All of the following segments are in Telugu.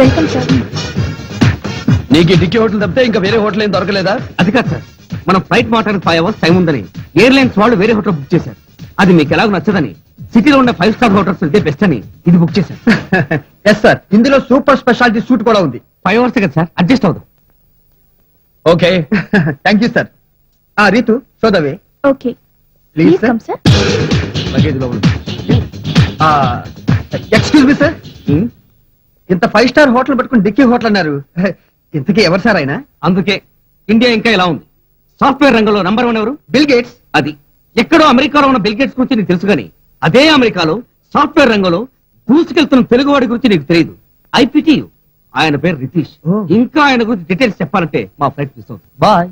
వెల్కమ్ సార్ నీకు డిక్కీ హోటల్ తప్పితే ఇంకా వేరే హోటల్ ఏం దొరకలేదా? అది కాదు సార్ మనం ఫ్లైట్ మాట్లాడడానికి ఫైవ్ అవర్స్ టైం ఉందని ఎయిర్లైన్స్ వాళ్ళు వేరే హోటల్ బుక్ చేశారు. అది మీకు ఎలాగో నచ్చదని సిటీలో ఉన్న ఫైవ్ స్టార్ హోటల్స్ వెళ్తే బెస్ట్ అని ఇది బుక్ చేశారు. ఎస్ సార్ ఇందులో సూపర్ స్పెషాలిటీ సూట్ కూడా ఉంది. ఫైవ్ అవర్స్ కదా సార్ అడ్జస్ట్ అవుదాం. ఓకే థ్యాంక్ యూ సార్ ఆ రీతు షోదవే okay Please, please. Come sir luggage లోపల. ఎక్స్క్యూజ్ మీ సార్ ఇంత ఫైవ్ స్టార్ హోటల్ పెట్టుకుని డిక్కీ హోటల్ అన్నారు. ఇంతకీ ఎవరు సార్ ఆయన? అందుకే ఇండియా ఇంకా ఇలా ఉంది. సాఫ్ట్వేర్ రంగంలో నంబర్ వన్ ఎవరు? బిల్ గేట్స్ అది. ఎక్కడో అమెరికాలో ఉన్న బిల్ గేట్స్ గురించి నీకు తెలుసు కానీ అదే అమెరికాలో సాఫ్ట్వేర్ రంగంలో దూసుకెళ్తున్న తెలుగువాడి గురించి నీకు తెలియదు. ఐపీటీ ఆయన పేరు రితీష్. ఇంకా ఆయన గురించి డీటెయిల్స్ చెప్పాలంటే మా ఫ్లైట్ మిస్ అవుతుంది. Boy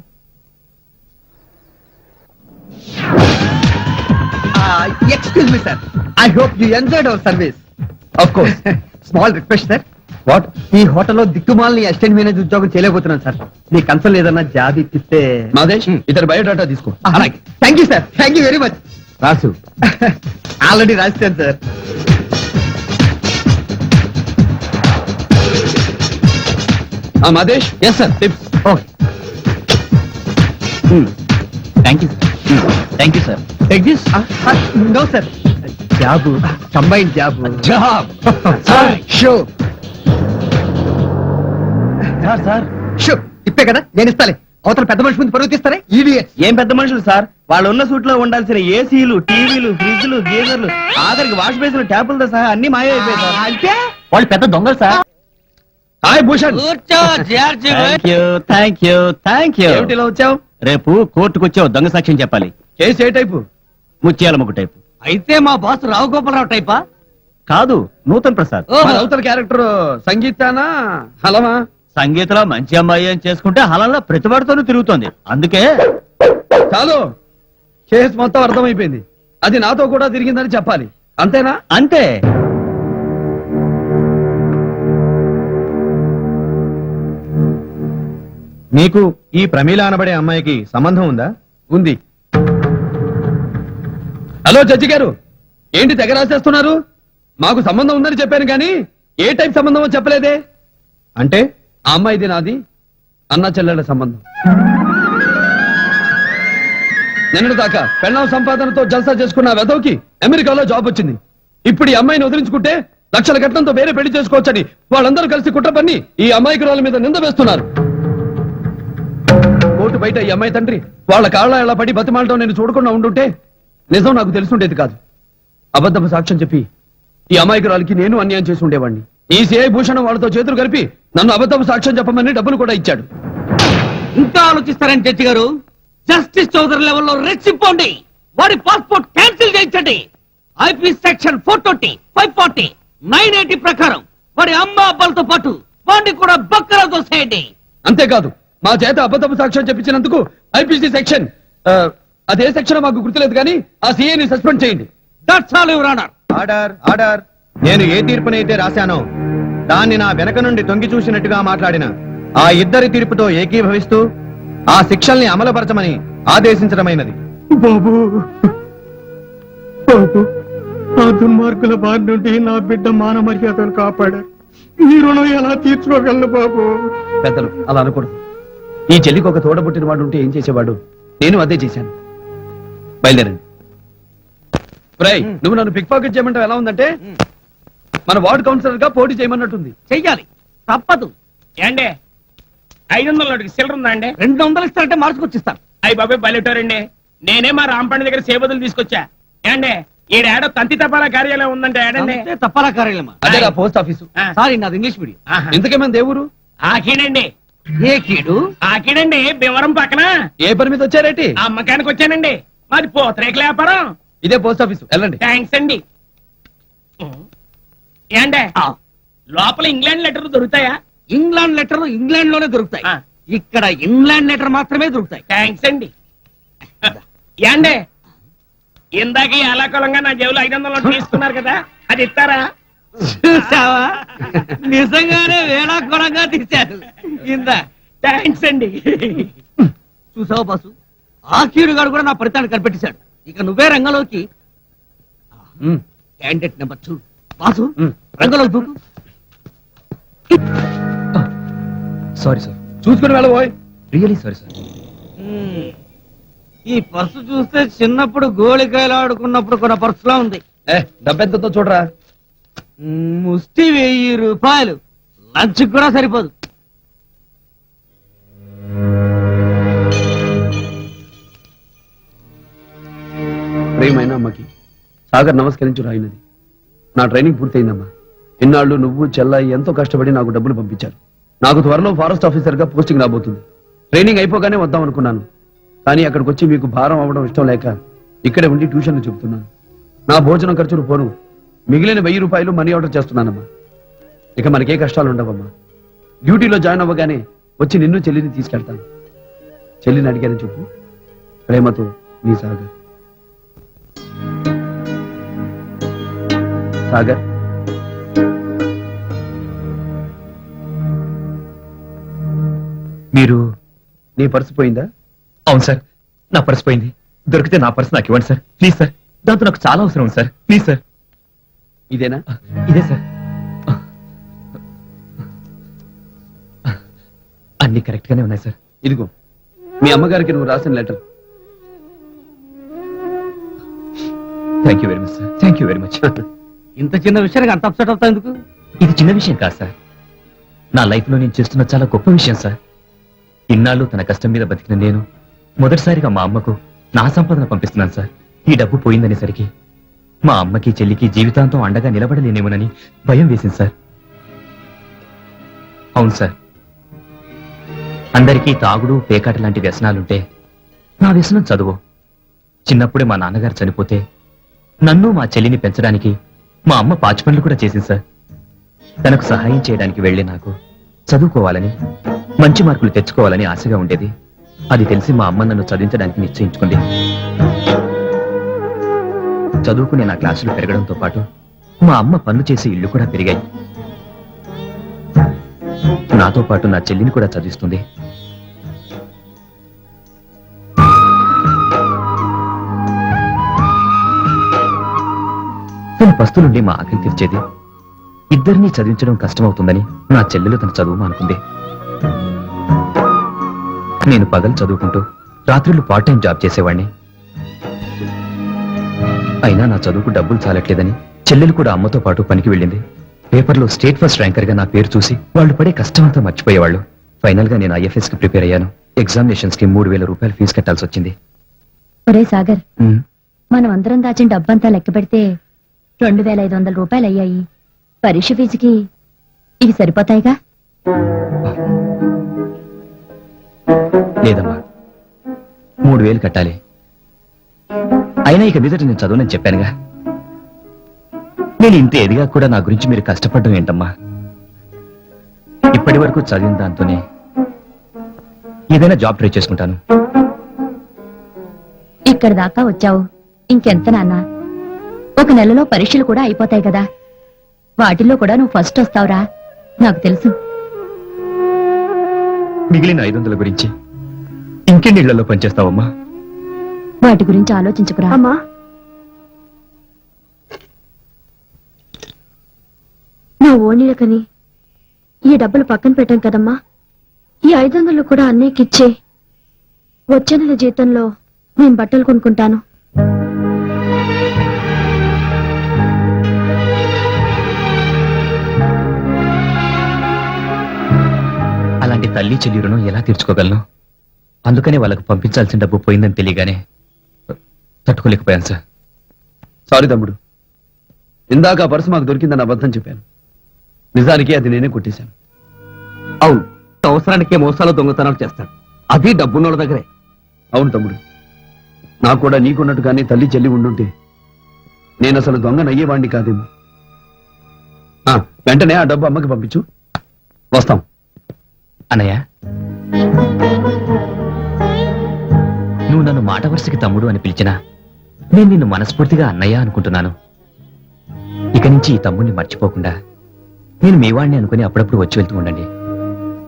excuse me sir I hope you enjoyed our service of course small request sir what? ఈ హోటల్లో దిక్కుమాలని అసిస్టెంట్ మేనేజర్ ఉద్యోగం చేయలేకపోతున్నాను సార్. మీ కన్సల్ ఏదన్నా జాబ్ ఇప్పిస్తే మాదేశ్ ఇతని బయోడాటా తీసుకో. అలాగే. Thank you sir thank you very much రాసు. ఆల్రెడీ రాశాను sir Madesh yes sir tips okay thank you thank you sir take this no sir job combine job job show sir sir. Show ఇప్పే కదా నేను ఇస్తాలే. అవతల పెద్ద మనిషి ముందు పరుగు తీస్తారే? ఈడియట్ ఏం పెద్ద మనుషులు సార్? వాళ్ళు ఉన్న సూట్లో ఉండాల్సిన ఏసీలు టీవీలు ఫ్రిడ్జ్లు గీజర్లు ఆఖరికి వాష్ బేసిన్ ట్యాపులతో సహా అన్ని మాయ అయిపోయాయి సార్. అంటే? వాళ్ళు పెద్ద దొంగలు సార్. హాయ్ భూషణ్. కూర్చో George thank you thank you thank you ఏమిటి ఇలా వచ్చావు? రేపు కోర్టుకు వచ్చి ఓ దొంగ సాక్ష్యం చెప్పాలి. కేసు ఏ టైపు? ముత్యాల ముగ్గు టైపు. అయితే మా బాస్ రావు గోపాలరావు టైపా? కాదు నూతన్ ప్రసాద్. అవతల క్యారెక్టర్ సంగీతానా హలమా? సంగీతలో మంచి అమ్మాయి అని చేసుకుంటే హలంలో ప్రతివాడితోనూ తిరుగుతోంది. అందుకే చాలు. కేసు మొత్తం అర్థమైపోయింది. అది నాతో కూడా తిరిగిందని చెప్పాలి. అంతేనా? అంతే. నీకు ఈ ప్రమీల అనబడే అమ్మాయికి సంబంధం ఉందా? ఉంది. హలో జడ్జి గారు. ఏంటి తెగ రాసేస్తున్నారు? మాకు సంబంధం ఉందని చెప్పాను కానీ ఏ టైప్ సంబంధమో చెప్పలేదే. అంటే? ఆ అమ్మాయిది నాది అన్న చెల్లెళ్ళ సంబంధం. నిన్నటి దాకా పెళ్ళం సంపాదనతో జల్సా చేసుకున్న ఆ అమెరికాలో జాబ్ వచ్చింది. ఇప్పుడు ఈ అమ్మాయిని వదిలించుకుంటే లక్షల కట్నంతో వేరే పెళ్ళి చేసుకోవచ్చని వాళ్ళందరూ కలిసి కుట్ర పన్ని ఈ అమాయకురాల మీద నింద వేస్తున్నారు. కోర్టు బయట ఈ అమ్మాయి తండ్రి వాళ్ళ కాళ్ళ ఎలా పడి బతిమాలటం నేను చూడకుండా ఉండుంటే నిజం నాకు తెలుసుండేది కాదు. అబద్ధపు సాక్ష్యం చెప్పి ఈ అమాయకురాలకి నేను అన్యాయం చేసి ఉండేవాడిని ఈ సిఐ భూషణం వాళ్ళతో చేతులు కలిపి నన్ను అబద్ధం సాక్ష్యం చెప్పమని డబ్బులు కూడా ఇచ్చాడు. ఇంకా ఆలోచిస్తారని జడ్జి గారు? జస్టిస్ చౌదరి లెవెల్లో రెచ్చిపోండి. వాడి పాస్పోర్ట్ క్యాన్సిల్ చేయించండి. IP section four twenty five forty nine eighty ప్రకారం వాడి అమ్మ అబ్బాలతో పాటు వాడిని కూడా బక్కరా దోసేయండి అంతేకాదు మా చేత అబద్ధపు సాక్ష్యం చెప్పించినందుకు ఐపీసీ సెక్షన్ అదే సెక్షన్ మాకు గుర్తులేదు కానీ ఆ సీఏని సస్పెండ్ చేయండి. That's all your order order order నేను ఏ తీర్పునైతే రాశానో దాన్ని నా వెనక నుండి తొంగి చూసినట్టుగా మాట్లాడిన ఆ ఇద్దరి తీర్పుతో ఏకీభవిస్తూ ఆ శిక్షల్ని అమలుపరచమని ఆదేశించడమైనది. బాబు బాబు ఆ దుర్మార్గుల బారి నుండి నా బిడ్డ మాన మర్యాదను కాపాడారు. ఈ రుణం ఎలా తీర్చుకోగలను బాబు? పెద్దలు అలా అనకూడదు. ఈ చెల్లికి ఒక తోడబుట్టిన వాడు ఉంటే ఏం చేసేవాడు? నేను అదే చేశాను. బయలుదేరండి. నువ్వు నన్ను పిక్ పాకెట్ చేయమంటావు ఎలా ఉందంటే? మన వార్డ్ కౌన్సిలర్గా పోటీ చేయమన్నట్టుంది. చెయ్యాలి. తప్పదు. ఏండి? ఐదు వందల నోటికి సిల్లర్ ఉందా అండి? రెండు వందలు ఇస్తారంటే మార్చుకొచ్చిస్తాను అయ్యి బాబాయ్ బయలుటారండి నేనే మా రాంపండి దగ్గర సేబదులు తీసుకొచ్చా. ఏండి? ఈడేడో తంతి తపాలా కార్యాలయం ఉందంటే ఏడండి? అంతే తప్పలా కార్యాలయమా? అదే పోస్ట్ ఆఫీసు. ఆ, సారీ నాది ఇంగ్లీష్ మీడియం. ఆహా. ఇంతకేమైంది దేవురు? ఆకీడండి ఏ కీడు? ఆకీడండి భీమవరం పక్కన? ఏ పని మీద వచ్చారేటి? ఆ అమ్మకానికి వచ్చానండి. మాది పోతరేకల వ్యాపారం. ఇదే పోస్ట్ ఆఫీసు. వెళ్ళండి. థ్యాంక్స్ అండి. ఆ, లోపల ఇంగ్లాండ్ లెటర్ దొరుకుతాయా? ఇంగ్లాండ్ లెటర్ ఇంగ్లాండ్లోనే దొరుకుతాయి. ఇక్కడ ఇంగ్లాండ్ లెటర్ మాత్రమే దొరుకుతాయి. థ్యాంక్స్ అండి. ఏండే ఇందాక ఎలాకొలంగా నా జేబులో ఐదు వందల తీసుకున్నారు కదా అది ఇస్తారా? చూసావా? నిజంగానే వేళాకోళంగా తీశారు. ఇందా. థ్యాంక్స్ అండి. చూసావా బాసు? ఆ కీడుగాడు కూడా నా ఫలితాన్ని కనిపెట్టేశాడు. ఇక నువ్వే రంగంలోకి. Candidate number two. రంగంలో దూకు సారీ సార్. చూసుకుని వెళ్ళబోయ్ రియలీ సారీ సార్. ఈ పర్సు చూస్తే చిన్నప్పుడు గోళికాయలు ఆడుకున్నప్పుడు కొన్న పర్సులా ఉంది. ఏ డబ్బెంతతో చూడరా? ముష్టి వెయ్యి రూపాయలు. లంచ్ కూడా సరిపోదు. ప్రేమైన అమ్మకి సాగర్ నమస్కరించు రాయినది నా ట్రైనింగ్ పూర్తయిందమ్మా. ఇన్నాళ్ళు నువ్వు చెల్లాయి ఎంతో కష్టపడి నాకు డబ్బులు పంపించారు. నాకు త్వరలో ఫారెస్ట్ ఆఫీసర్గా పోస్టింగ్ రాబోతుంది. ట్రైనింగ్ అయిపోగానే వద్దాం అనుకున్నాను. కానీ అక్కడికి వచ్చి మీకు భారం అవ్వడం ఇష్టం లేక ఇక్కడే ఉండి ట్యూషన్లు చెబుతున్నాను. నా భోజనం ఖర్చులు పోను. మిగిలిన వెయ్యి రూపాయలు మనీ ఆర్డర్ చేస్తున్నానమ్మా. ఇక మనకే కష్టాలు ఉండవమ్మా డ్యూటీలో జాయిన్ అవ్వగానే వచ్చి నిన్ను చెల్లిని తీసుకెళ్తాను. చెల్లిని అడిగాను చెప్పు ప్రేమతో నీ సాగర్. సాగర్. మీరు నీ పర్సు పోయిందా? అవును సార్ నా పర్స్ పోయింది. దొరికితే నా పర్స్ నాకు ఇవ్వండి సార్. ప్లీజ్ సార్ దాంతో నాకు చాలా అవసరం ఉంది సార్. Please sir. ఇదేనా? ఇదే సార్. అన్ని కరెక్ట్ గానే ఉన్నాయి సార్. ఇదిగో మీ అమ్మగారికి నువ్వు రాసిన letter. Thank you very much sir thank you very much ఇంత చిన్న విషయానికి అంత అప్సెట్ అవుతా ఎందుకు? ఇది చిన్న విషయం కాదు సార్. నా లైఫ్లో నేను చేస్తున్న చాలా గొప్ప విషయం సార్. ఇన్నాళ్ళు తన కష్టం మీద బతికిన నేను మొదటిసారిగా మా అమ్మకు నా సంపాదన పంపిస్తున్నాను సార్. ఈ డబ్బు పోయిందనేసరికి మా అమ్మకి చెల్లికి జీవితాంతం అండగా నిలబడలేనేమోనని భయం వేసింది సార్. అవును సార్. అందరికీ తాగుడు పేకాట లాంటి వ్యసనాలుంటే నా వ్యసనం చదువు. చిన్నప్పుడే మా నాన్నగారు చనిపోతే నన్ను మా చెల్లిని పెంచడానికి మా అమ్మ పాచి పనులు కూడా చేసింది సార్. తనకు సహాయం చేయడానికి వెళ్ళి నాకు చదువుకోవాలని మంచి మార్కులు తెచ్చుకోవాలని ఆశగా ఉండేది. అది తెలిసి మా అమ్మ నన్ను చదివించడానికి నిశ్చయించుకుంది. చదువుకునే నా క్లాసులు పెరగడంతో పాటు మా అమ్మ పన్ను చేసే ఇల్లు కూడా పెరిగాయి. నాతో పాటు నా చెల్లిని కూడా చదివిస్తుంది. తన పస్తులుండి మా ఆకలి తీర్చేది? ఇద్దరినీ చదివించడం కష్టమవుతుందని నా చెల్లెలు తన చదువు అనుకుంది నేను పగలు చదువుకుంటూ రాత్రులు పార్ట్ టైం జాబ్ చేసేవాడిని అయినా నా చదువుకు డబ్బులు చాలట్లేదని చెల్లెలు కూడా అమ్మతో పాటు పనికి వెళ్ళింది. పేపర్లో స్టేట్ ఫస్ట్ ర్యాంకర్గా నా పేరు చూసి వాళ్ళు పడే కష్టం అంతా మర్చిపోయేవాళ్ళు. ఫైనల్గా నేను ఐఎఫ్ఎస్కి ప్రిపేర్ అయ్యాను. ఎగ్జామినేషన్స్కి మూడు వేల రూపాయలు ఫీజు కట్టాల్సి వచ్చింది ఒరే సాగర్ మనం అందరం దాచిన డబ్బంతా లెక్క పెడితే రెండు వేల ఐదు వందల రూపాయలు అయ్యాయి పరీక్ష ఫీజుకి ఇవి సరిపోతాయిగా? లేదమ్మా. మూడు వేలు కట్టాలి. అయినా ఇక మీదట నేను చదవనని చెప్పానుగా. నేను ఇంత ఎదిగా కూడా నా గురించి మీరు కష్టపడడం ఏంటమ్మా? ఇప్పటి వరకు చదివిన దాంతోనే ఏదైనా జాబ్ ట్రై చేసుకుంటాను. ఇక్కడ దాకా వచ్చావు. ఇంకెంత నాన్న? ఒక నెలలో పరీక్షలు కూడా అయిపోతాయి కదా. వాటిల్లో కూడా నువ్వు ఫస్ట్ వస్తావురా. నాకు తెలుసు. మిగిలిన ఐదు వందల గురించి ఇంకెన్ని ఇళ్ళలో పనిచేస్తావమ్మా? వాటి గురించి ఆలోచించుకురా. అమ్మా. నా ఓణీలకని ఈ డబ్బులు పక్కన పెట్టాం కదమ్మా. ఈ ఐదు వందలు కూడా అన్నయ్యకిచ్చే. వచ్చే నెల జీతంలో నేను బట్టలు కొనుక్కుంటాను. తల్లి చెల్లి రుణం ఎలా తీర్చుకోగలను? అందుకనే వాళ్ళకు పంపించాల్సిన డబ్బు పోయిందని తెలియగానే తట్టుకోలేకపోయాను సార్. సారీ తమ్ముడు. ఇందాక ఆ పర్సు మాకు దొరికిందని అబద్ధం చెప్పాను. నిజానికి అది నేనే కొట్టేశాను. అవును అవసరానికే మోసాలు దొంగతనాలు చేస్తాడు. అది డబ్బున్నోళ్ళ దగ్గరే. అవును తమ్ముడు. నాకు కూడా నీకున్నట్టుగానే తల్లి చెల్లి ఉండుంటే నేను అసలు దొంగనయ్యేవాణ్ణి కాదేమో. ఆ, వెంటనే ఆ డబ్బు అమ్మకి పంపించు. వస్తాం. అన్నయ్య? నువ్వు నన్ను మాట వరుసకి తమ్ముడు అని పిలిచినా నేను నిన్ను మనస్ఫూర్తిగా అన్నయ్య అనుకుంటున్నాను. ఇక నుంచి ఈ తమ్ముడిని మర్చిపోకుండా నేను మీవాడిని అనుకుని అప్పుడప్పుడు వచ్చి వెళ్తూ ఉండండి.